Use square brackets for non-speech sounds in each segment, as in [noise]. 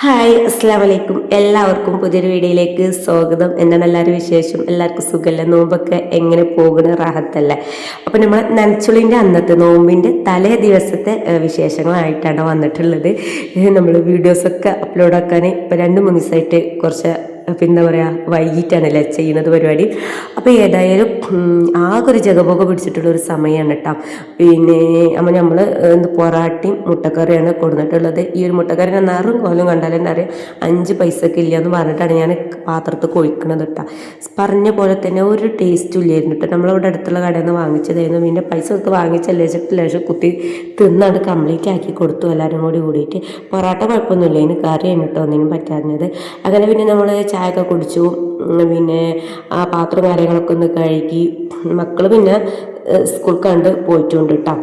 Hi അസ്സാം വലൈക്കും എല്ലാവർക്കും പുതിയൊരു വീഡിയോയിലേക്ക് സ്വാഗതം. എന്താണ് എല്ലാവരും വിശേഷം? എല്ലാവർക്കും സുഖമല്ല നോമ്പൊക്കെ എങ്ങനെ പോകുന്ന? റാഹത്തല്ലേ? അപ്പം നമ്മൾ നനച്ചുളിന്റെ അന്നത്തെ നോമ്പിന്റെ തലേ ദിവസത്തെ വിശേഷങ്ങളായിട്ടാണ് വന്നിട്ടുള്ളത്. നമ്മൾ വീഡിയോസൊക്കെ അപ്ലോഡ് ആക്കാൻ ഇപ്പം രണ്ട് മൂന്ന് ദിവസമായിട്ട് കുറച്ച് പിന്നെ പറയുക വൈകിട്ടാണല്ലേ ചെയ്യുന്നത് പരിപാടി. അപ്പോൾ ഏതായാലും ആകെ ഒരു ജഗബോഗ പിടിച്ചിട്ടുള്ള ഒരു സമയമാണ് കേട്ടോ പിന്നെ അപ്പോൾ നമ്മൾ എന്ത് പൊറാട്ടയും മുട്ടക്കറിയാണ് കൊടുത്തിട്ടുള്ളത് ഈ ഒരു മുട്ടക്കറി നിറും കോലും കണ്ടാലും എന്താ പറയുക അഞ്ച് പൈസക്ക് ഇല്ല എന്ന് പറഞ്ഞിട്ടാണ് ഞാൻ പാത്രത്തിൽ കൊഴിക്കണത് കേട്ടോ പറഞ്ഞ പോലെ തന്നെ ഒരു ടേസ്റ്റും ഇല്ലായിരുന്നു കേട്ടോ നമ്മളിവിടെ അടുത്തുള്ള കടയിൽ നിന്ന് വാങ്ങിച്ചതായിരുന്നു. പിന്നെ പൈസ ഒക്കെ വാങ്ങിച്ചല്ലേ വെച്ചിട്ട് ലേശം കുത്തി തിന്നാണ്ട് കംപ്ലീറ്റ് ആക്കി കൊടുത്തു എല്ലാവരും കൂടി കൂടിയിട്ട്. പൊറാട്ട കുഴപ്പമൊന്നുമില്ല. അതിന് കറി കഴിഞ്ഞിട്ടോ ഒന്നിനും പറ്റാഞ്ഞത്. അങ്ങനെ പിന്നെ നമ്മൾ ചായയൊക്കെ കുടിച്ചു. പിന്നെ ആ പാത്രം കാര്യങ്ങളൊക്കെ ഒന്ന് കഴുകി. മക്കൾ പിന്നെ സ്കൂൾ കണ്ട് പോയിട്ടുണ്ട് കേട്ടോ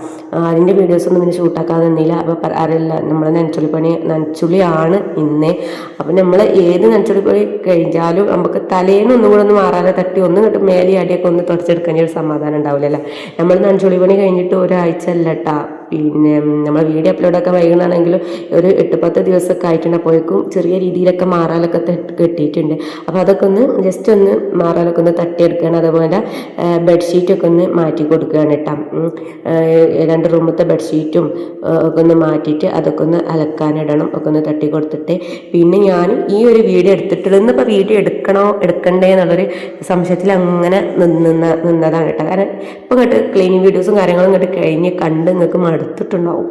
അതിന്റെ വീഡിയോസ് ഒന്നും പിന്നെ ഷൂട്ടാക്കാതെ നിന്നില്ല. അപ്പോൾ അറിയില്ല നമ്മൾ നനച്ചുള്ളി പണി നനച്ചുള്ളിയാണ് ഇന്ന്. അപ്പം നമ്മൾ ഏത് നനച്ചുള്ളി പണി കഴിഞ്ഞാലും നമുക്ക് തലേന്ന് ഒന്നും കൂടെ ഒന്ന് മാറാതെ തട്ടി ഒന്ന് ഇങ്ങോട്ട് മേലെ അടിയൊക്കെ ഒന്ന് തുടച്ചെടുക്കാൻ ഒരു സമാധാനം ഉണ്ടാവില്ലല്ലോ നമ്മൾ നനച്ചുള്ളി പണി കഴിഞ്ഞിട്ട് ഒരാഴ്ച അല്ല കേട്ടോ പിന്നെ നമ്മൾ വീഡിയോ അപ്ലോഡൊക്കെ വൈകുന്നതാണെങ്കിലും ഒരു എട്ട് പത്ത് ദിവസമൊക്കെ ആയിട്ടുണ്ട്. അപ്പോഴേക്കും ചെറിയ രീതിയിലൊക്കെ മാറാലൊക്കെ കെട്ടിയിട്ടുണ്ട്. അപ്പോൾ അതൊക്കെ ഒന്ന് ജസ്റ്റ് ഒന്ന് മാറാലൊക്കെ ഒന്ന് തട്ടിയെടുക്കുകയാണ് അതുപോലെ ബെഡ്ഷീറ്റൊക്കെ ഒന്ന് മാറ്റി കൊടുക്കുകയാണ് കേട്ടോ. രണ്ട് റൂമത്തെ ബെഡ്ഷീറ്റും ഒക്കെ ഒന്ന് മാറ്റിയിട്ട് അതൊക്കെ ഒന്ന് അലക്കാനിടണം ഒക്കെ ഒന്ന് തട്ടി കൊടുത്തിട്ട്. പിന്നെ ഞാൻ ഈ ഒരു വീഡിയോ എടുത്തിട്ടുള്ളത് ഇന്നിപ്പോൾ വീഡിയോ എടുക്കണോ എടുക്കണ്ടേ എന്നുള്ളൊരു സംശയത്തിൽ അങ്ങനെ നിന്ന നിന്നതാണ് കേട്ടോ. കാരണം ഇപ്പോൾ ഇങ്ങോട്ട് ക്ലീനിങ് വീഡിയോസും കാര്യങ്ങളും ഇങ്ങോട്ട് കഴിഞ്ഞ് കണ്ട് നിങ്ങൾക്ക് മടുത്തിട്ടുണ്ടാവും.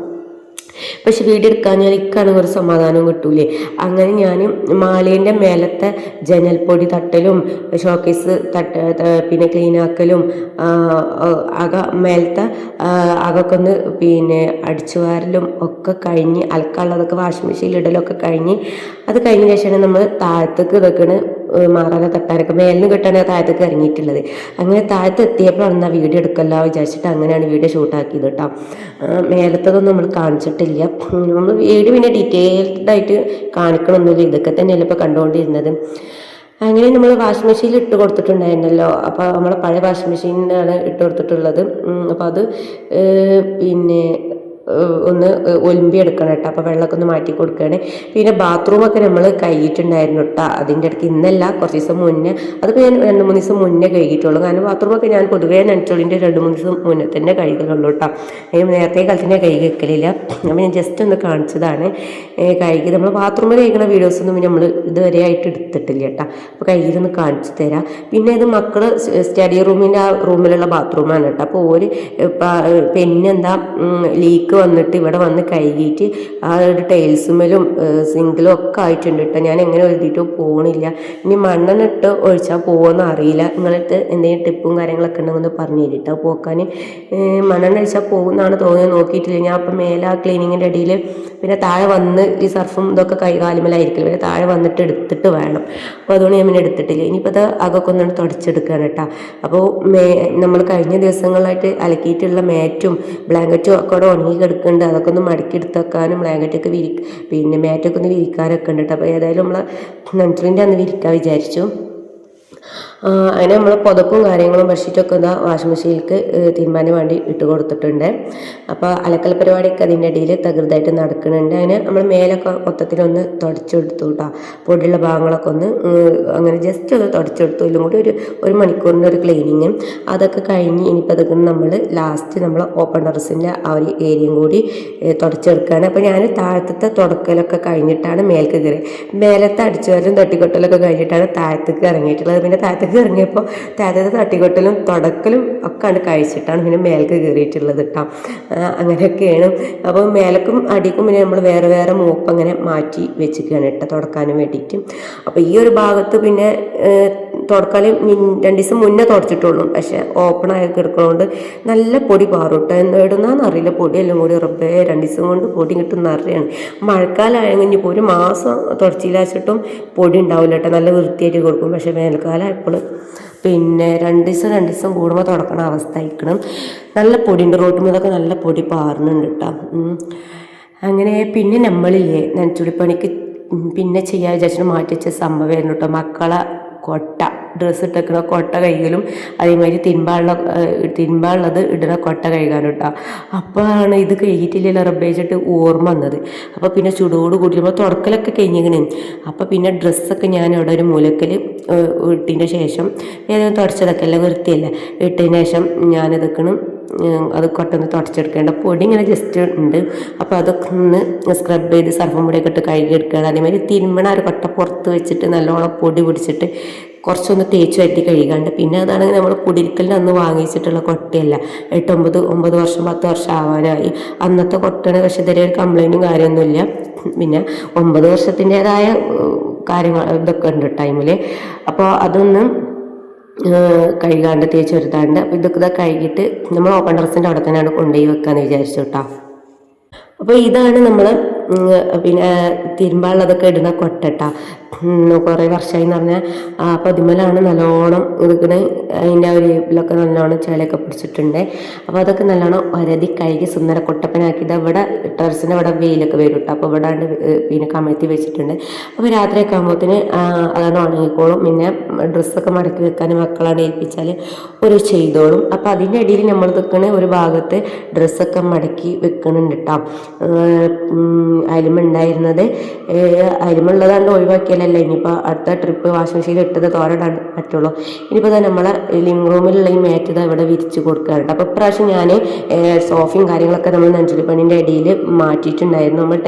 പക്ഷെ വീഡിയോ ഞാൻ ഇക്കാണെങ്കിൽ ഒരു സമാധാനം കിട്ടൂലേ. അങ്ങനെ ഞാൻ മാലേന്റെ മേലത്തെ ജനൽപ്പൊടി തട്ടലും ഷോക്കേസ് തട്ട പിന്നെ ക്ലീൻ ആക്കലും അക മേലത്തെ അകൊക്കെ ഒന്ന് പിന്നെ അടിച്ചു വാരലും ഒക്കെ കഴിഞ്ഞ് അലക്കാനുള്ളതൊക്കെ വാഷിംഗ് മെഷീനിൽ ഇടലൊക്കെ കഴിഞ്ഞ് അത് കഴിഞ്ഞ ശേഷമാണ് നമ്മൾ താഴത്തേക്ക് ഇതൊക്കെയാണ് മാറാതെ തട്ടാനൊക്കെ മേലിന് കിട്ടാനാണ് താഴത്തേക്ക് ഇറങ്ങിയിട്ടുള്ളത്. അങ്ങനെ താഴത്ത് എത്തിയപ്പോഴാണ് എന്നാൽ വീഡിയോ എടുക്കല്ല വിചാരിച്ചിട്ട് അങ്ങനെയാണ് വീഡിയോ ഷൂട്ടാക്കിയത് കേട്ടോ. മേലത്തതൊന്നും നമ്മൾ കാണിച്ചിട്ടില്ല. നമ്മൾ വീഡിയോ പിന്നെ ഡീറ്റെയിൽഡ് ആയിട്ട് കാണിക്കണമെന്നില്ല ഇതൊക്കെ തന്നെയല്ല ഇപ്പോൾ കണ്ടുകൊണ്ടിരുന്നത് അങ്ങനെ നമ്മൾ വാഷിംഗ് മെഷീനിൽ ഇട്ട് കൊടുത്തിട്ടുണ്ടായിരുന്നല്ലോ. അപ്പോൾ നമ്മളെ പഴയ വാഷിംഗ് മെഷീനിലാണ് ഇട്ട് കൊടുത്തിട്ടുള്ളത്. അപ്പോൾ അത് പിന്നെ ഒന്ന് ഒലുമ്പി എടുക്കണം കേട്ടോ. അപ്പോൾ വെള്ളമൊക്കെ ഒന്ന് മാറ്റി കൊടുക്കുകയാണ്. പിന്നെ ബാത്റൂമൊക്കെ നമ്മൾ കഴുകിയിട്ടുണ്ടായിരുന്നു കേട്ടോ. അതിന്റെ ഇടയ്ക്ക് ഇന്നല്ല കുറച്ച് ദിവസം മുന്നേ. അതിപ്പോൾ ഞാൻ രണ്ട് മൂന്ന് ദിവസം മുന്നേ കഴുകിയിട്ടുള്ളൂ. കാരണം ബാത്റൂമൊക്കെ ഞാൻ പൊതുവേ നനച്ചോളിന്റെ രണ്ട് മൂന്ന് ദിവസം മുന്നേ തന്നെ കഴുകലുള്ളൂ കേട്ടോ. ഞാൻ നേരത്തെ കാലത്തിനെ കഴുകി വെക്കലില്ല. അപ്പോൾ ഞാൻ ജസ്റ്റ് ഒന്ന് കാണിച്ചതാണ്. കഴുകി നമ്മൾ ബാത്റൂമിൽ കഴിക്കുന്ന വീഡിയോസൊന്നും നമ്മൾ ഇതുവരെ ആയിട്ട് എടുത്തിട്ടില്ല കേട്ടോ. അപ്പോൾ കഴുകിയിട്ടൊന്ന് കാണിച്ചു തരാം. പിന്നെ ഇത് മക്കൾ സ്റ്റഡി റൂമിന്റെ ആ റൂമിലുള്ള ബാത്റൂമാണ് കേട്ടോ. അപ്പോൾ ഒരു പെന്നെന്താ ലീക്ക് വന്നിട്ട് ഇവിടെ വന്ന് കഴുകിയിട്ട് ആ ഒരു ടൈൽസുമേലും സിങ്കിലും ഒക്കെ ആയിട്ടുണ്ട് കേട്ടോ ഞാൻ എങ്ങനെ എഴുതിയിട്ടോ പോകണില്ല ഇനി മണ്ണെണ്ണ ഇട്ട് ഒഴിച്ചാൽ പോകുമെന്ന് അറിയില്ല. നിങ്ങളടുത്ത് എന്തെങ്കിലും ടിപ്പും കാര്യങ്ങളൊക്കെ ഉണ്ടെങ്കിൽ പറഞ്ഞു തരിട്ടോ പോക്കാൻ മണ്ണെണ്ണ ഒഴിച്ചാൽ പോകുന്നതാണ് തോന്നിയത് നോക്കിയിട്ടില്ല. ഞാൻ അപ്പം മേലെ ആ ക്ലീനിങ്ങിന്റെ ഇടയിൽ പിന്നെ താഴെ വന്ന് ഈ സർഫും ഇതൊക്കെ കൈകാലുമലായിരിക്കില്ല പിന്നെ താഴെ വന്നിട്ട് എടുത്തിട്ട് വേണം. അപ്പോൾ അതുകൊണ്ട് ഞാൻ പിന്നെ എടുത്തിട്ടില്ല. ഇനിയിപ്പോൾ അത് അകൊക്കെ ഒന്നാണ് തുടച്ചെടുക്കുകയാണ് കേട്ടോ അപ്പോൾ മേ നമ്മൾ കഴിഞ്ഞ ദിവസങ്ങളായിട്ട് അലക്കിയിട്ടുള്ള മാറ്റും ബ്ലാങ്കറ്റും ഒക്കെ ഉണങ്ങി കിടക്കുന്നുണ്ട് അതൊക്കെ ഒന്ന് മടക്കി എടുത്ത് വെക്കാനും ബ്ലാങ്കറ്റൊക്കെ വിരി പിന്നെ മാറ്റൊക്കെ ഒന്ന് വിരിക്കാനൊക്കെ ഉണ്ട് കേട്ടോ അപ്പോൾ ഏതായാലും നമ്മൾ നൻസുലിന്റെ അന്ന് വിരിക്കാൻ വിചാരിച്ചു. അങ്ങനെ നമ്മൾ പുതപ്പും കാര്യങ്ങളും ബെഡ്ഷീറ്റൊക്കെ ഇതാ വാഷിംഗ് മെഷീനിലേക്ക് തീരുമാനം വേണ്ടി ഇട്ട് കൊടുത്തിട്ടുണ്ട്. അപ്പോൾ അലക്കൽ പരിപാടിയൊക്കെ അതിന്റെ ഇടയിൽ തകൃതായിട്ട് നടക്കുന്നുണ്ട്. അതിന് നമ്മൾ മേലൊക്കെ മൊത്തത്തിലൊന്ന് തുടച്ചെടുത്തു കേട്ടോ പൊടിയുള്ള ഭാഗങ്ങളൊക്കെ ഒന്ന് അങ്ങനെ ജസ്റ്റ് ഒന്ന് തുടച്ചെടുത്തു. എല്ലാം കൂടി ഒരു ഒരു മണിക്കൂറിന്റെ ഒരു ക്ലീനിങ്. അതൊക്കെ കഴിഞ്ഞ് ഇനിയിപ്പോൾ അതൊക്കെ നമ്മൾ ലാസ്റ്റ് നമ്മൾ ഓപ്പൺ ടെറസിന്റെ ആ ഒരു ഏരിയയും കൂടി തുടച്ചെടുക്കുകയാണ് അപ്പോൾ ഞാൻ താഴത്തെ തുടക്കലൊക്കെ കഴിഞ്ഞിട്ടാണ് മേൽക്ക് കയറി മേലത്തെ അടിച്ചുവരലും തട്ടിക്കൊട്ടലൊക്കെ കഴിഞ്ഞിട്ടാണ് താഴത്തേക്ക് ഇറങ്ങിയിട്ടുള്ളത്. പിന്നെ താഴത്തേക്ക് ഇറങ്ങിയപ്പോൾ താഴത്തെ തട്ടിക്കൊട്ടലും തുടക്കലും ഒക്കെ ആണ് കഴിച്ചിട്ടാണ് പിന്നെ മേലേക്ക് കയറിയിട്ടുള്ളത് കേട്ടോ അങ്ങനെയൊക്കെയാണ്. അപ്പോൾ മേലക്കും അടിക്കും പിന്നെ നമ്മൾ വേറെ വേറെ മൂപ്പ് അങ്ങനെ മാറ്റി വെച്ചിരിക്കുകയാണ് കേട്ടോ തുടക്കാനും വേണ്ടിയിട്ട് അപ്പോൾ ഈ ഒരു ഭാഗത്ത് പിന്നെ തുടക്കാൻ രണ്ട് ദിവസം മുന്നേ തുടച്ചിട്ടുള്ളൂ. പക്ഷെ ഓപ്പൺ ആയി കിടക്കുന്നതുകൊണ്ട് നല്ല പൊടി പാറുട്ട എന്ന് എവിടുന്നാന്ന് അറിയില്ല. പൊടിയെല്ലാം കൂടി റബ്ബേ രണ്ട് ദിവസം കൊണ്ട് പൊടി കിട്ടുന്ന അറിയാണ്. മഴക്കാലമായെങ്കിൽ ഇപ്പോൾ ഒരു മാസം തുടച്ചില്ലാച്ചിട്ടും പൊടി ഉണ്ടാവില്ല കേട്ടോ നല്ല വൃത്തിയായിട്ട് കൊടുക്കും. പക്ഷെ വേനൽക്കാലം ഇപ്പോൾ പിന്നെ രണ്ട് ദിവസം രണ്ട് ദിവസം കൂടുമ്പോൾ തുടക്കണ അവസ്ഥ ആയിക്കണം നല്ല പൊടിയുണ്ട് റോട്ടുമതൊക്കെ നല്ല പൊടി പാറുന്നുണ്ട് കേട്ടോ അങ്ങനെ പിന്നെ നമ്മളില്ലേ നനച്ചുടിപ്പണിക്ക് പിന്നെ ചെയ്യാൻ വിചാരിച്ചിട്ട് മാറ്റി വെച്ച സംഭവമായിരുന്നു കേട്ടോ മക്കളെ കൊട്ട. ഡ്രസ്സ് ഇട്ടേക്കണ കൊട്ട കൈകലും അതേമാതിരി തിൻപാള തിരുമ്പാനുള്ളത് ഇടുന്ന കൊട്ട കഴുകാനും കേട്ടോ അപ്പോഴാണ് ഇത് കഴുകിയിട്ടില്ലല്ലോ റബ്ബേച്ചിട്ട് ഓർമ്മ വന്നത്. അപ്പോൾ പിന്നെ ചൂടോട് കൂടി നമ്മൾ തുടക്കലൊക്കെ കഴിഞ്ഞിങ്ങനെ. അപ്പോൾ പിന്നെ ഡ്രസ്സൊക്കെ ഞാൻ അവിടെ ഒരു മൂലക്കൽ ഇട്ടതിന്റെ ശേഷം ഏതെങ്കിലും തുടച്ചതൊക്കെ അല്ല വൃത്തിയല്ല? ഇട്ടതിന് ശേഷം ഞാനിതൊക്കെയാണ് അത് കൊട്ടൊന്ന് തുടച്ചെടുക്കേണ്ട. പൊടി ഇങ്ങനെ ജസ്റ്റ് ഉണ്ട്. അപ്പോൾ അതൊക്കെ ഒന്ന് സ്ക്രബ് ചെയ്ത് സർഫും പൊടിയൊക്കെ ഇട്ട് കഴുകിയെടുക്കുകയാണ്. അതേമാതിരി തിരുമ്മണ ഒരു കൊട്ട പുറത്ത് വെച്ചിട്ട് നല്ലോണം പൊടി പിടിച്ചിട്ട് കുറച്ചൊന്ന് തേച്ച് വരുത്തി കഴുകാണ്ട്. പിന്നെ അതാണെങ്കിൽ നമ്മൾ കുടിരിക്കലിന് അന്ന് വാങ്ങിച്ചിട്ടുള്ള കൊട്ടയല്ല. എട്ടൊമ്പത് ഒമ്പത് വർഷം പത്ത് വർഷം ആവാനായി. അന്നത്തെ കൊട്ടയാണ് പക്ഷെ ഇതുവരെ ഒരു കംപ്ലൈന്റും കാര്യമൊന്നുമില്ല പിന്നെ ഒമ്പത് വർഷത്തിന്റെതായ കാര്യങ്ങൾ ഇതൊക്കെ ഉണ്ട് ടൈമിൽ അപ്പോൾ അതൊന്ന് കഴുകാണ്ട് തേച്ച് വരുത്താണ്ട് അപ്പോൾ ഇതൊക്കെ കഴുകിയിട്ട് നമ്മൾ ഓപ്പൺ ഡ്രസ്സിന്റെ അവിടെ തന്നെയാണ് കൊണ്ടുപോയി വെക്കാമെന്ന് വിചാരിച്ചു കേട്ടോ. അപ്പോൾ ഇതാണ് നമ്മൾ പിന്നെ തിരുമ്പാനുള്ളതൊക്കെ ഇടുന്ന കൊട്ടട്ട. കുറേ വർഷമായി എന്ന് പറഞ്ഞാൽ ആ പതിമലാണ് നല്ലോണം ഇരിക്കണ അതിന്റെ ഒരു ഇതിലൊക്കെ നല്ലോണം ചെളിയൊക്കെ പിടിച്ചിട്ടുണ്ട്. അപ്പോൾ അതൊക്കെ നല്ലോണം വരതി കഴുകി സുന്ദര കൊട്ടപ്പനാക്കിയത് ഇവിടെ ടെറസിന്റെ ഇവിടെ വെയിലൊക്കെ വരും കേട്ടോ. അപ്പോൾ ഇവിടെ പിന്നെ കമഴ്ത്തി വെച്ചിട്ടുണ്ട്. അപ്പോൾ രാത്രിയൊക്കെ ആകുമ്പോഴത്തേന് അതാണ് ഉണങ്ങിക്കോളും. പിന്നെ ഡ്രസ്സൊക്കെ മടക്കി വെക്കാൻ മക്കളാണ് ഏൽപ്പിച്ചാൽ ഒരു ചെയ്തോളും. അപ്പോൾ അതിന്റെ ഇടയിൽ നമ്മൾ നിൽക്കണ ഒരു ഭാഗത്ത് ഡ്രസ്സൊക്കെ മടക്കി വെക്കണുണ്ട് കേട്ടോ. അരിമ ഉണ്ടായിരുന്നത് അരിമുള്ളതാണ്ട് ഒഴിവാക്കിയാലല്ല ഇനിയിപ്പോൾ അടുത്ത ട്രിപ്പ് വാഷിംഗ് മെഷീനിൽ ഇട്ടത് തോരടാൻ പറ്റുള്ളൂ. ഇനിയിപ്പോൾ തന്നെ നമ്മളെ ലിവിങ് റൂമിലുള്ള ഈ മാറ്റ് ഇവിടെ വിരിച്ച് കൊടുക്കാറുണ്ട്. അപ്പോൾ ഇപ്രാവശ്യം ഞാൻ സോഫയും കാര്യങ്ങളൊക്കെ നമ്മൾ നെഞ്ചുലി പണിന്റെ ഇടയിൽ മാറ്റിയിട്ടുണ്ടായിരുന്നു. നമ്മൾ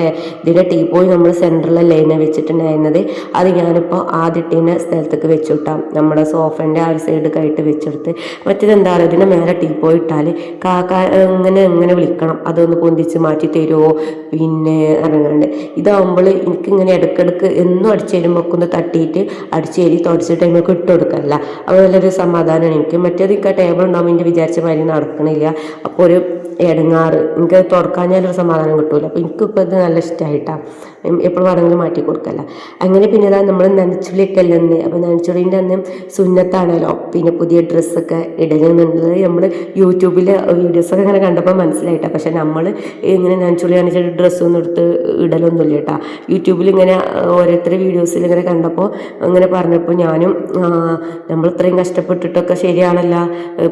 ഇതിന്റെ ടീ പോയി നമ്മൾ സെന്ററിലല്ലേ ലൈനെ വെച്ചിട്ടുണ്ടായിരുന്നത്? അത് ഞാനിപ്പോൾ ആദ്യട്ടിനെ സ്ഥലത്തേക്ക് വെച്ചുവിട്ടാം. നമ്മുടെ സോഫേന്റെ ആ സൈഡ് ആയിട്ട് വെച്ചെടുത്ത്. മറ്റേത് എന്താ പറയുക ഇതിന്റെ മേലെ ടീ പോയി ഇട്ടാൽ കാക്ക എങ്ങനെ എങ്ങനെ വിളിക്കണം. അതൊന്ന് പൊന്തിച്ച് മാറ്റി തരുമോ പിന്നെ ഇറങ്ങാണ്ട് ഇതാവുമ്പോൾ എനിക്കിങ്ങനെ ഇടയ്ക്കിടയ്ക്ക് എന്നും അടിച്ചേരി മൊക്കൊന്ന് തട്ടിയിട്ട് അടിച്ചേരി തുടച്ച ടൈമൊക്കെ ഇട്ട് കൊടുക്കല്ല അപ്പോൾ നല്ലൊരു സമാധാനമാണ് എനിക്ക്. മറ്റേത് എനിക്ക് ആ ടേബിൾ ഉണ്ടാകുമ്പോൾ എന്റെ വിചാരിച്ച മാതിരി നടക്കണില്ല. അപ്പോൾ ഒരു ഇടങ്ങാറ് എനിക്ക് തുറക്കാഞ്ഞാലൊരു സമാധാനം കിട്ടൂല. അപ്പോൾ എനിക്കിപ്പോൾ ഇത് നല്ല ഇഷ്ടമായിട്ടാണ് എപ്പോഴും വേണമെങ്കിലും മാറ്റി കൊടുക്കല്ല. അങ്ങനെ പിന്നെ ഇതാ നമ്മൾ നനച്ചുള്ളിയൊക്കെ അല്ലേ അന്ന് അപ്പോൾ നനച്ചുള്ളിന്റെ അന്ന് സുന്നത്താണല്ലോ. പിന്നെ പുതിയ ഡ്രസ്സൊക്കെ ഇടണമെന്നുള്ളത് നമ്മൾ യൂട്യൂബിൽ വീഡിയോസൊക്കെ അങ്ങനെ കണ്ടപ്പോൾ മനസ്സിലായിട്ടാ. പക്ഷെ നമ്മൾ ഇങ്ങനെ നനച്ചുള്ളി കാണിച്ചിട്ട് ഡ്രസ്സൊന്നും എടുത്ത് ഇടലൊന്നുമില്ല കേട്ടോ. യൂട്യൂബിൽ ഇങ്ങനെ ഓരോരുത്തരുടെ വീഡിയോസിൽ ഇങ്ങനെ കണ്ടപ്പോൾ അങ്ങനെ പറഞ്ഞപ്പോൾ ഞാനും നമ്മൾ ഇത്രയും കഷ്ടപ്പെട്ടിട്ടൊക്കെ ശരിയാണല്ല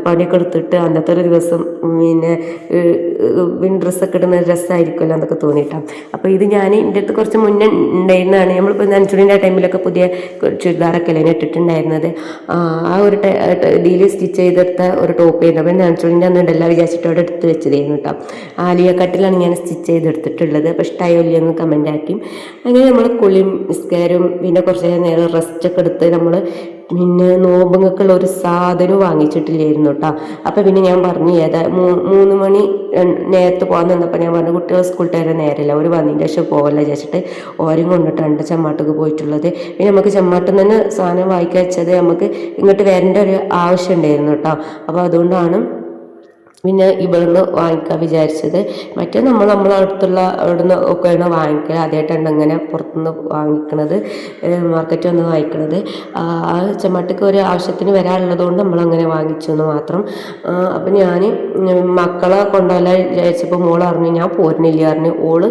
പണിയൊക്കെ എടുത്തിട്ട് അന്നത്തെ ഒരു ദിവസം പിന്നെ പിന്നെ ഡ്രസ്സൊക്കെ ഇടുന്ന രസമായിരിക്കുമല്ലോ എന്നൊക്കെ തോന്നിയിട്ടാണ് അപ്പോൾ ഇത് ഞാൻ എന്റെ അടുത്ത് കുറച്ച് മുന്നേ ഉണ്ടായിരുന്നതാണ്. നമ്മളിപ്പോൾ നനച്ചുടിന്റെ ടൈമിലൊക്കെ പുതിയ ചുരിദാറൊക്കെ അല്ലേ ഇട്ടിട്ടുണ്ടായിരുന്നത്. ആ ഒരു ഇതിൽ സ്റ്റിച്ച് ചെയ്തെടുത്ത ഒരു ടോപ്പ് ചെയ്യുന്നത് അപ്പോൾ നനച്ചുടിന്റെ അന്ന് ഉണ്ടല്ല വിചാരിച്ചിട്ട് അവിടെ എടുത്ത് വെച്ചതായിരുന്നു കേട്ടോ ആലിയ കട്ടിലാണ് ഞാൻ സ്റ്റിച്ച് ചെയ്തെടുത്തിട്ടുള്ളത്. അപ്പോൾ ഇഷ്ടമായോ ഇല്ലയെന്ന് കമന്റ് ആക്കി. അങ്ങനെ നമ്മൾ കുളിയും നിസ്കാരവും പിന്നെ കുറച്ച് നേരം റെസ്റ്റൊക്കെ എടുത്ത് നമ്മൾ പിന്നെ നോമ്പുങ്ങൾക്കുള്ള ഒരു സാധനവും വാങ്ങിച്ചിട്ടില്ലായിരുന്നു കേട്ടോ. അപ്പോൾ പിന്നെ ഞാൻ പറഞ്ഞു ഏതാ മൂന്ന് മണി നേരത്തെ പോകാൻ നിന്നപ്പോൾ ഞാൻ പറഞ്ഞു കുട്ടികൾ സ്കൂൾ ടൈം നേരമില്ല. ഒരു വന്നതിന്റെ ശേഷം പോകല്ല വിചാരിച്ചിട്ട് ഓരും കൊണ്ടിട്ടാണ് ചെമ്മാട്ടക്ക് പോയിട്ടുള്ളത്. പിന്നെ നമുക്ക് ചെമ്മാട്ടിൽ നിന്ന് സാധനം വായിക്കാൻ വെച്ചത് നമുക്ക് ഇങ്ങോട്ട് വരേണ്ട ഒരു ആവശ്യം ഉണ്ടായിരുന്നു കേട്ടോ. അപ്പോൾ അതുകൊണ്ടാണ് പിന്നെ ഇവിടുന്ന് വാങ്ങിക്കാൻ വിചാരിച്ചത്. മറ്റേ നമ്മൾ നമ്മളെ അടുത്തുള്ള അവിടുന്ന് ഒക്കെയാണ് വാങ്ങിക്കുക ആദ്യമായിട്ടാണ് അങ്ങനെ പുറത്തുനിന്ന് വാങ്ങിക്കണത്. മാർക്കറ്റ് വന്ന് വാങ്ങിക്കണത്. ആ ചെമ്മട്ടക്ക് ഒരു ആവശ്യത്തിന് വരാനുള്ളത് കൊണ്ട് നമ്മളങ്ങനെ വാങ്ങിച്ചു എന്ന് മാത്രം. അപ്പം ഞാൻ മക്കളെ കൊണ്ടുപോകാൻ വിചാരിച്ചപ്പോൾ മോൾ അറിഞ്ഞു ഞാൻ പോരുന്നില്ല അറിഞ്ഞു ഓൾ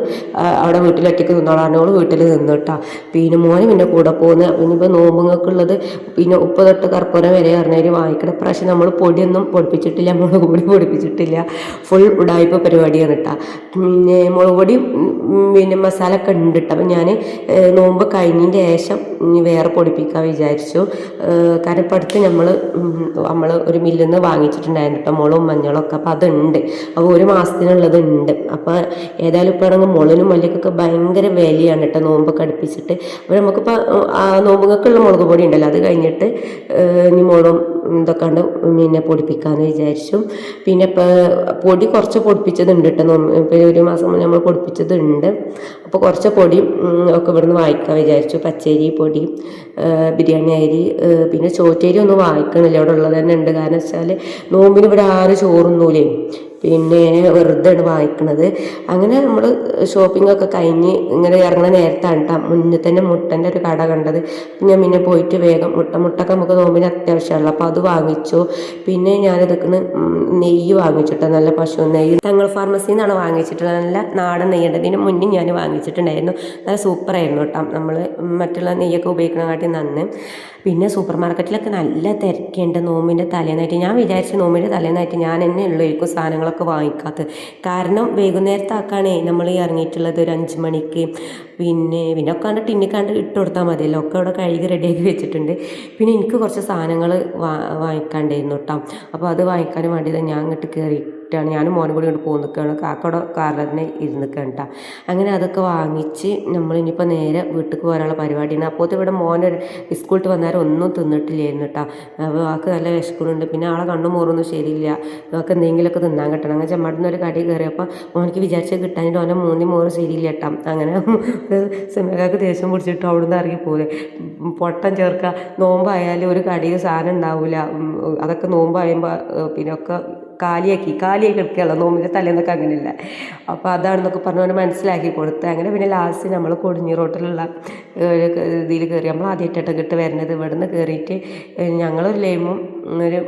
അവിടെ വീട്ടിൽ ഒറ്റയ്ക്ക് നിന്നോളാണ് ഓൾ വീട്ടിൽ നിന്ന് കേട്ടോ പിന്നെ മോന് പിന്നെ കൂടെ പോകുന്ന പിന്നെ. ഇപ്പോൾ നോമ്പുങ്ങൾക്കുള്ളത് പിന്നെ ഉപ്പ് തൊട്ട് കർപ്പൂരം വരെ അറിഞ്ഞാൽ വാങ്ങിക്കണം പ്രാവശ്യം നമ്മൾ പൊടിയൊന്നും പൊടിപ്പിച്ചിട്ടില്ല. നമ്മൾ കൂടി പൊടിപ്പിച്ചു വെച്ചിട്ടില്ല. ഫുൾ ഉടായ്പ പരിപാടിയാണ് കേട്ടോ പിന്നെ മുളക് പൊടി പിന്നെ മസാല ഒക്കെ അപ്പം ഞാൻ നോമ്പ് കഴിഞ്ഞതിന്റെ ശേഷം വേറെ പൊടിപ്പിക്കാൻ വിചാരിച്ചു. കാരണം ഇപ്പം അടുത്ത് നമ്മൾ നമ്മൾ ഒരു മില്ലിൽ നിന്ന് വാങ്ങിച്ചിട്ടുണ്ടായിരുന്നു കേട്ടോ മുളകും മഞ്ഞളും ഒക്കെ അപ്പോൾ അതുണ്ട്. അപ്പോൾ ഒരു മാസത്തിനുള്ളത് ഉണ്ട്. അപ്പോൾ ഏതായാലും ഇപ്പോൾ ആണെങ്കിൽ മുളകിനും മല്ലിക്കൊക്കെ ഭയങ്കര വിലയാണ് കേട്ടോ നോമ്പൊക്കെ അടുപ്പിച്ചിട്ട്. അപ്പോൾ നമുക്കിപ്പോൾ നോമ്പുകൾക്കുള്ള മുളക് പൊടി ഉണ്ടല്ലോ അത് കഴിഞ്ഞിട്ട് ഇനി മുളകും ഇതൊക്കെ ഉണ്ട് പിന്നെ പൊടിപ്പിക്കാമെന്ന് വിചാരിച്ചു. പിന്നെ പൊടി കുറച്ച് പൊടിപ്പിച്ചതുണ്ട് കേട്ടോ ഇപ്പോൾ ഒരു മാസം മുന്നേ നമ്മൾ പൊടിപ്പിച്ചതുണ്ട്. അപ്പോൾ കുറച്ച് പൊടി ഒക്കെ ഇവിടുന്ന് വാങ്ങിക്കാൻ വിചാരിച്ചു. പച്ചരി പൊടി ബിരിയാണി അരി പിന്നെ ചോറ്റരി ഒന്നും വാങ്ങിക്കണില്ല അവിടെ ഉള്ളത് തന്നെ ഉണ്ട് കാരണം വെച്ചാൽ നോമ്പിന് ഇവിടെ ആറ് ചോറുന്നൂലേ പിന്നെ വെറുതെയാണ് വാങ്ങിക്കണത്. അങ്ങനെ നമ്മൾ ഷോപ്പിംഗ് ഒക്കെ കഴിഞ്ഞ് ഇങ്ങനെ ഇറങ്ങുന്ന നേരത്താണ് കേട്ടോ മുന്നിൽ തന്നെ മുട്ടന്റെ ഒരു കട കണ്ടത്. ഞാൻ പിന്നെ പോയിട്ട് വേഗം മുട്ട മുട്ടൊക്കെ നമുക്ക് നോമ്പിന് അത്യാവശ്യമുള്ളൂ അപ്പോൾ അത് വാങ്ങിച്ചു. പിന്നെ ഞാൻ ഞാനിതൊക്കെ നെയ്യ് വാങ്ങിച്ചിട്ടോ നല്ല പശു നെയ്യ്. തങ്ങൾ ഫാർമസിയിൽ നിന്നാണ് വാങ്ങിച്ചിട്ടുള്ളത്. നല്ല നാടൻ നെയ്യുണ്ട് ഇതിന് മുന്നേ ഞാൻ വാങ്ങിച്ചിട്ടുണ്ടായിരുന്നു. നല്ല സൂപ്പറായിരുന്നു കേട്ടോ നമ്മൾ മറ്റുള്ള നെയ്യൊക്കെ ഉപയോഗിക്കണ കാട്ടി നന്ന്. പിന്നെ സൂപ്പർ മാർക്കറ്റിലൊക്കെ നല്ല തിരക്കുണ്ട്. നോമ്പിന്റെ തലേന്നായിട്ട്. ഞാൻ വിചാരിച്ചു നോമ്പിന്റെ തലേന്നായിട്ട് ഞാൻ തന്നെ ഉള്ളായിരിക്കും സാധനങ്ങളൊക്കെ വാങ്ങിക്കാത്തത്. കാരണം വൈകുന്നേരത്താക്കാണേ നമ്മൾ ഇറങ്ങിയിട്ടുള്ളത് ഒരു അഞ്ച് മണിക്ക്. പിന്നെ പിന്നെ ഒക്കെ കണ്ട് ടിന്നിക്കാണ്ട് ഇട്ട് കൊടുത്താൽ മതിയല്ലോ. ഒക്കെ അവിടെ കഴുകി റെഡിയാക്കി വെച്ചിട്ടുണ്ട്. പിന്നെ എനിക്ക് കുറച്ച് സാധനങ്ങൾ വാ വാങ്ങിക്കാണ്ടായിരുന്നു കേട്ടോ അപ്പോൾ അത് വാങ്ങിക്കാൻ വേണ്ടിയിട്ട് ഞാൻ അങ്ങോട്ട് കയറിയിട്ടാണ് ഞാനും മോനും കൂടി ഇങ്ങോട്ട് പോകുന്ന നിൽക്കുകയാണ്. കാക്കയുടെ കാറിൽ തന്നെ ഇരുന്ന് നിൽക്കുകയാണ് കേട്ടോ. അങ്ങനെ അതൊക്കെ വാങ്ങിച്ച് നമ്മൾ ഇനിയിപ്പോൾ നേരെ വീട്ടിൽ പോകാനുള്ള പരിപാടിയാണ്. അപ്പോൾ ഇവിടെ മോനൊരു സ്കൂളിൽ വന്നാൽ ഒന്നും തിന്നിട്ടില്ലായിരുന്നു കേട്ടോ. അപ്പോൾ ആൾക്ക് നല്ല വിശക്കുന്നുണ്ട്. പിന്നെ ആളെ കണ്ണും മോറൊന്നും ശരിയില്ല. നമുക്ക് എന്തെങ്കിലുമൊക്കെ തിന്നാൻ കിട്ടണം. അങ്ങനെ ചമ്മടുന്ന ഒരു കടി കയറിയപ്പോൾ മോനിക്ക് വിചാരിച്ചാൽ കിട്ടാനിട്ട് അവന്റെ മൂന്നി മോറ് ശരിയില്ല കേട്ടോ. അങ്ങനെ സെമകാക്ക് ദേഷ്യം പിടിച്ചിട്ട് അവിടുന്ന് ഇറങ്ങി പോലെ പൊട്ടൻ ചേർക്കുക നോമ്പായാലും ഒരു കടിയിൽ സാധനം ഉണ്ടാവില്ല. അതൊക്കെ നോമ്പായുമ്പോൾ പിന്നെ ഒക്കെ കാലിയാക്കി കാലിയാക്കി എടുക്കുകയല്ല നോമ്പിന്റെ തലേന്നൊക്കെ അങ്ങനെയല്ല. അപ്പോൾ അതാണെന്നൊക്കെ പറഞ്ഞു അവനെ മനസ്സിലാക്കി കൊടുത്ത്. അങ്ങനെ പിന്നെ ലാസ്റ്റ് നമ്മൾ കൊടിഞ്ഞി റോട്ടിലുള്ള ഇതിൽ കയറി നമ്മൾ ആദ്യമായിട്ടൊക്കെ ഇട്ട് വരുന്നത് ഇവിടെ നിന്ന് കയറിയിട്ട് ഞങ്ങളൊരു ലേമും ഒരു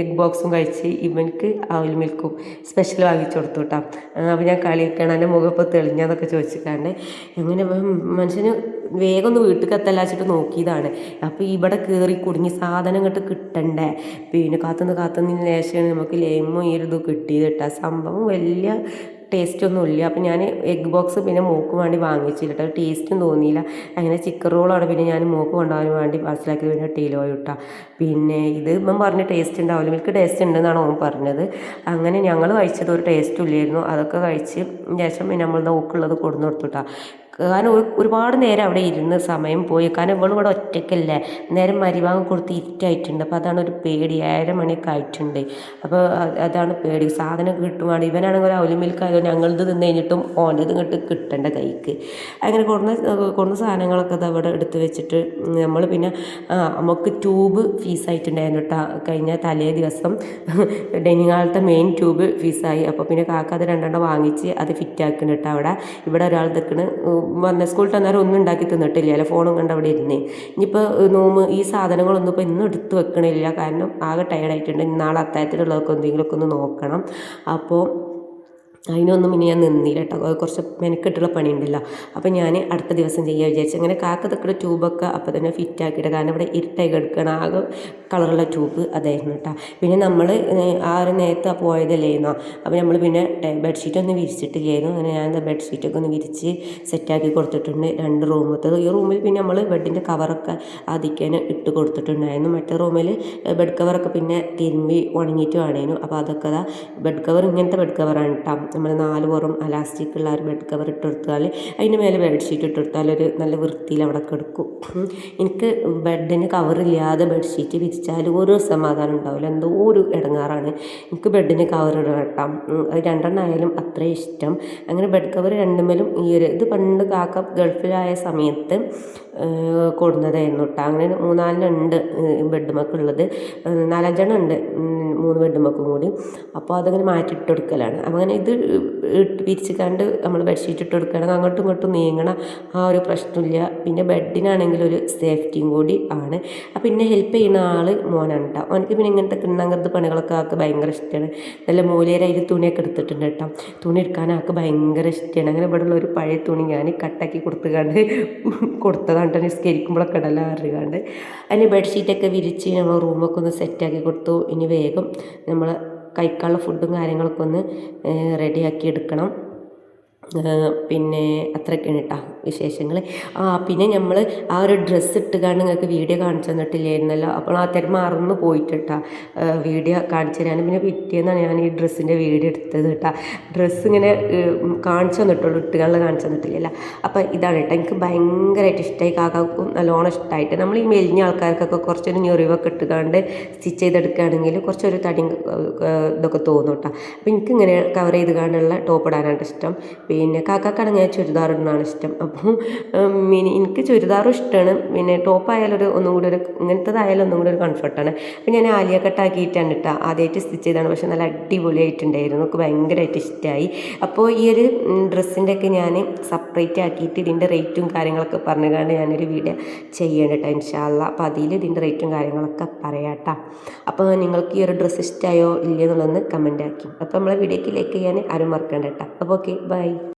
എഗ് ബോക്സും കഴിച്ച് ഇവനക്ക് അവൽ മിൽക്കും സ്പെഷ്യൽ വാങ്ങിച്ചു കൊടുത്തു കേട്ടോ അപ്പോൾ ഞാൻ കളിയിക്കണം എന്റെ മുഖം ഇപ്പോൾ തെളിഞ്ഞാന്നൊക്കെ ചോദിച്ചിട്ടാണ്ട് അങ്ങനെ മനുഷ്യന് വേഗം ഒന്ന് വീട്ടിൽ എത്തല്ലാച്ചിട്ട് നോക്കിയതാണ്. അപ്പോൾ ഇവിടെ കയറി കുടുങ്ങി സാധനം ഇങ്ങോട്ട് കിട്ടണ്ടേ? പിന്നെ കാത്തുനിന്ന് കാത്തുനിന്ന് ശേഷമാണ് നമുക്ക് ലേമോ ഈ ഒരു ഇത് കിട്ടിയത് കേട്ടോ സംഭവം വലിയ ടേസ്റ്റ് ഒന്നും ഇല്ല. അപ്പം ഞാൻ എഗ് ബോക്സ് പിന്നെ മോക്ക് വേണ്ടി വാങ്ങിച്ചില്ല കേട്ടോ ടേസ്റ്റും തോന്നിയില്ല. അങ്ങനെ ചിക്കൻ റോളാണ് പിന്നെ ഞാൻ മോക്ക് കൊണ്ടുപോകാൻ വേണ്ടി പാർസലാക്കി പിന്നെ ടീലോ ഇട്ട. പിന്നെ ഇത് ഇപ്പം പറഞ്ഞ ടേസ്റ്റ് ഉണ്ടാവില്ല. എനിക്ക് ടേസ്റ്റ് ഉണ്ടെന്നാണ് ഓൻ പറഞ്ഞത്. അങ്ങനെ ഞങ്ങൾ കഴിച്ചത് ഒരു ടേസ്റ്റും ഇല്ലായിരുന്നു. അതൊക്കെ കഴിച്ച് ശേഷം നമ്മൾ നോക്കുള്ളത് കൊടുന്നു കൊടുത്തുട്ടാ കാരണം ഒരുപാട് നേരം അവിടെ ഇരുന്ന് സമയം പോയി. കാരണം ഇവളും ഇവിടെ ഒറ്റയ്ക്കല്ലേ. നേരം മരിവാങ്ങ് കൊടുത്ത് ഇരുട്ടായിട്ടുണ്ട് അപ്പോൾ അതാണ് ഒരു പേടി. ഏഴര മണിയൊക്കെ ആയിട്ടുണ്ട്. അപ്പോൾ അതാണ് പേടി. സാധനം കിട്ടുവാണ്. ഇവനാണെങ്കിൽ ഒരു അവലിമിൽക്ക് ആയതുകൊണ്ട് ഞങ്ങളത് നിന്ന് കഴിഞ്ഞിട്ടും ഓന്റെത് ഇങ്ങോട്ട് കിട്ടേണ്ട കൈക്ക്. അങ്ങനെ കൊടുന്ന കൊടുന്ന സാധനങ്ങളൊക്കെ അത് അവിടെ എടുത്ത് വെച്ചിട്ട് നമ്മൾ പിന്നെ നമുക്ക് ട്യൂബ് ഫീസായിട്ടുണ്ടായിരുന്നു കേട്ടോ. കഴിഞ്ഞ തലേ ദിവസം ഡൈനിങ് ഹാളത്തെ മെയിൻ ട്യൂബ് ഫീസായി. അപ്പോൾ പിന്നെ കാക്ക അത് രണ്ടെണ്ണം വാങ്ങിച്ച് അത് ഫിറ്റ് ആക്കുന്നു കേട്ടോ അവിടെ. ഇവിടെ ഒരാൾ നിൽക്കണ് വന്ന സ്കൂളിൽ അന്നേരം ഒന്നും ഉണ്ടാക്കി തിന്നിട്ടില്ല. അല്ല ഫോണും കണ്ട് അവിടെ ഇരുന്നേ. ഇനിയിപ്പോൾ നോമ്പ് ഈ സാധനങ്ങളൊന്നും ഇപ്പോൾ ഇന്നും എടുത്ത് വെക്കണില്ല. കാരണം ആകെ ടയർഡായിട്ടുണ്ട് നാളെ അത്തായത്തിലുള്ളതൊക്കെ എന്തെങ്കിലുമൊക്കെ ഒന്ന് നോക്കണം. അപ്പോൾ അതിനൊന്നും ഇനി ഞാൻ നിന്നില്ല കേട്ടോ കുറച്ച് മെനക്കെട്ടുള്ള പണിയുണ്ടല്ലോ. അപ്പോൾ ഞാൻ അടുത്ത ദിവസം ചെയ്യാൻ വിചാരിച്ചു. അങ്ങനെ കാക്ക തക്കടെ ട്യൂബൊക്കെ അപ്പോൾ തന്നെ ഫിറ്റ് ആക്കിയിട്ട്. കാരണം ഇവിടെ ഇരുട്ടായി കിടക്കണം ആകെ കളറുള്ള ട്യൂബ് അതായിരുന്നു കേട്ടോ പിന്നെ നമ്മൾ ആ ഒരു നേരത്തെ പോയതല്ലായിരുന്നോ അപ്പോൾ നമ്മൾ പിന്നെ ബെഡ്ഷീറ്റ് ഒന്നും വിരിച്ചിട്ടില്ലായിരുന്നു. അങ്ങനെ ഞാൻ ബെഡ്ഷീറ്റൊക്കെ ഒന്ന് വിരിച്ച് സെറ്റാക്കി കൊടുത്തിട്ടുണ്ട് രണ്ട് റൂമത്തത് ഈ റൂമിൽ പിന്നെ നമ്മൾ ബെഡിന്റെ കവറൊക്കെ ആദിക്കാൻ ഇട്ട് കൊടുത്തിട്ടുണ്ടായിരുന്നു. മറ്റേ റൂമിൽ ബെഡ് കവറൊക്കെ പിന്നെ തിരുമ്പി ഉണങ്ങിയിട്ട് വേണേനു. അപ്പോൾ അതൊക്കെ ബെഡ് കവർ ഇങ്ങനത്തെ ബെഡ് കവറാണ് കേട്ടോ നമ്മൾ നാല് പുറം അലാസ്റ്റിക് ഉള്ള ഒരു ബെഡ് കവർ ഇട്ട് കൊടുത്താൽ അതിന്റെ മേലെ ബെഡ്ഷീറ്റ് ഇട്ട് കൊടുത്താൽ ഒരു നല്ല വൃത്തിയിൽ അവിടെ കിടക്കും എനിക്ക് ബെഡിന് കവറില്ലാതെ ബെഡ്ഷീറ്റ് വിരിച്ചാൽ ഒരു സമാധാനം ഉണ്ടാവില്ല. എന്തോ ഒരു ഇടങ്ങാറാണ് എനിക്ക് ബെഡിന് കവർ ഇടട്ടാം അത് രണ്ടെണ്ണം അത്രയും ഇഷ്ടം. അങ്ങനെ ബെഡ് കവർ രണ്ടുമേലും ഈ ഒരു ഇത് പണ്ട് കാക്ക ഗൾഫിലായ സമയത്ത് കൊടുന്നതായിരുന്നു കേട്ടോ അങ്ങനെ മൂന്നാലിനുണ്ട് ബെഡ്മക്കുള്ളത് നാലഞ്ചെണ്ണം ഉണ്ട് മൂന്ന് ബെഡ് ബെഡ്മക്കും കൂടി. അപ്പോൾ അതങ്ങനെ മാറ്റി ഇട്ട് കൊടുക്കലാണ് അങ്ങനെ ഇത് വിരിച്ച് കണ്ട് നമ്മൾ ബെഡ്ഷീറ്റ് ഇട്ട് കൊടുക്കണം അങ്ങോട്ടും ഇങ്ങോട്ടും നീങ്ങണം. ആ ഒരു പ്രശ്നമില്ല. പിന്നെ ബെഡിനാണെങ്കിൽ ഒരു സേഫ്റ്റിയും കൂടി ആണ്. അപ്പം പിന്നെ ഹെൽപ്പ് ചെയ്യുന്ന ആൾ മോനാണ് കേട്ടോ അവനക്ക് പിന്നെ ഇങ്ങനത്തെ കിണ്ണങ്ങനത്തെ പണികളൊക്കെ ആൾക്ക് ഭയങ്കര ഇഷ്ടമാണ് നല്ല മൂലയിലായി തുണിയൊക്കെ എടുത്തിട്ടുണ്ട് കേട്ടോ തുണി എടുക്കാൻ ആൾക്ക് ഭയങ്കര ഇഷ്ടമാണ് അങ്ങനെ ഇവിടെ ഉള്ള ഒരു പഴയ തുണി ഞാൻ കട്ടാക്കി കൊടുത്തുകൊണ്ട് [laughs] കൊടുത്തതാണ് കേട്ടോ നിസ്കരിക്കുമ്പോഴൊക്കെ ഇടല അറിയാണ്ട് അതിന് ബെഡ്ഷീറ്റൊക്കെ വിരിച്ച് നമ്മൾ റൂമൊക്കെ ഒന്ന് സെറ്റാക്കി കൊടുത്തു. ഇനി വേഗം നമ്മൾ കഴിക്കാനുള്ള ഫുഡും കാര്യങ്ങളൊക്കെ ഒന്ന് റെഡിയാക്കി എടുക്കണം. പിന്നെ അത്രയൊക്കെയാണ് കേട്ടോ വിശേഷങ്ങൾ. ആ പിന്നെ നമ്മൾ ആ ഒരു ഡ്രസ്സ് ഇട്ടുകൊണ്ട് നിങ്ങൾക്ക് വീഡിയോ കാണിച്ചു തന്നിട്ടില്ലായിരുന്നല്ലോ. അപ്പോൾ ആ തരം മറന്നു പോയിട്ട് വീഡിയോ കാണിച്ചു തരാൻ. പിന്നെ പിറ്റേന്നാണ് ഞാൻ ഈ ഡ്രസ്സിന്റെ വീഡിയോ എടുത്തത് കേട്ടോ. ഡ്രസ്സ് ഇങ്ങനെ കാണിച്ചു തന്നിട്ടുള്ളൂ ഇട്ടുകളിൽ കാണിച്ചു തന്നിട്ടില്ലല്ലോ. അപ്പോൾ ഇതാണ് കേട്ടോ. എനിക്ക് ഭയങ്കരമായിട്ട് ഇഷ്ടമായി കാക്കും നല്ലോണം ഇഷ്ടമായിട്ട് നമ്മൾ ഈ മെലിഞ്ഞ ആൾക്കാർക്കൊക്കെ കുറച്ചൊരു ഞൊറിവൊക്കെ ഇട്ടുകൊണ്ട് സ്റ്റിച്ച് ചെയ്തെടുക്കുകയാണെങ്കിൽ കുറച്ചൊരു തടി ഇതൊക്കെ തോന്നും കേട്ടോ. അപ്പോൾ എനിക്കിങ്ങനെ കവർ ചെയ്ത് കാണുള്ള ടോപ്പ് ഇടാനാണ് ഇഷ്ടം. പിന്നെ കാക്കാക്കാണെങ്കിൽ ചുരിദാർ ഇടുന്നതാണ് ഇഷ്ടം. അപ്പോൾ മിനി എനിക്ക് ചുരിദാറും ഇഷ്ടമാണ് പിന്നെ ടോപ്പ് ഒരു ഒന്നും കൂടി ഒരു ഇങ്ങനത്തതായാലും ഒന്നും കൂടി ഒരു കംഫർട്ടാണ് അപ്പം ഞാൻ ആലിയ കട്ടാക്കിയിട്ടാണ് കേട്ടോ ആദ്യമായിട്ട് സ്റ്റിച്ച് ചെയ്താണ് പക്ഷേ നല്ല അടിപൊളിയായിട്ടുണ്ടായിരുന്നു. എനിക്ക് ഭയങ്കരമായിട്ട് ഇഷ്ടമായി അപ്പോൾ ഈ ഒരു ഡ്രസ്സിന്റെ ഒക്കെ ഞാൻ സെപ്പറേറ്റ് ആക്കിയിട്ട് ഇതിന്റെ റേറ്റും കാര്യങ്ങളൊക്കെ പറഞ്ഞുകൊണ്ട് ഞാനൊരു വീഡിയോ ചെയ്യണം കേട്ടോ ഇൻഷാല്ല അപ്പോൾ അതിൽ ഇതിന്റെ റേറ്റും കാര്യങ്ങളൊക്കെ പറയാം അപ്പോൾ നിങ്ങൾക്ക് ഈ ഒരു ഡ്രസ്സ് ഇഷ്ടമായോ ഇല്ലയെന്നുള്ളതെന്ന് കമന്റ് ആക്കി. അപ്പോൾ നമ്മളെ വീഡിയോക്ക് ലൈക്ക് ചെയ്യാൻ ആരും മറക്കണ്ട കേട്ടോ അപ്പോൾ ഓക്കെ ബൈ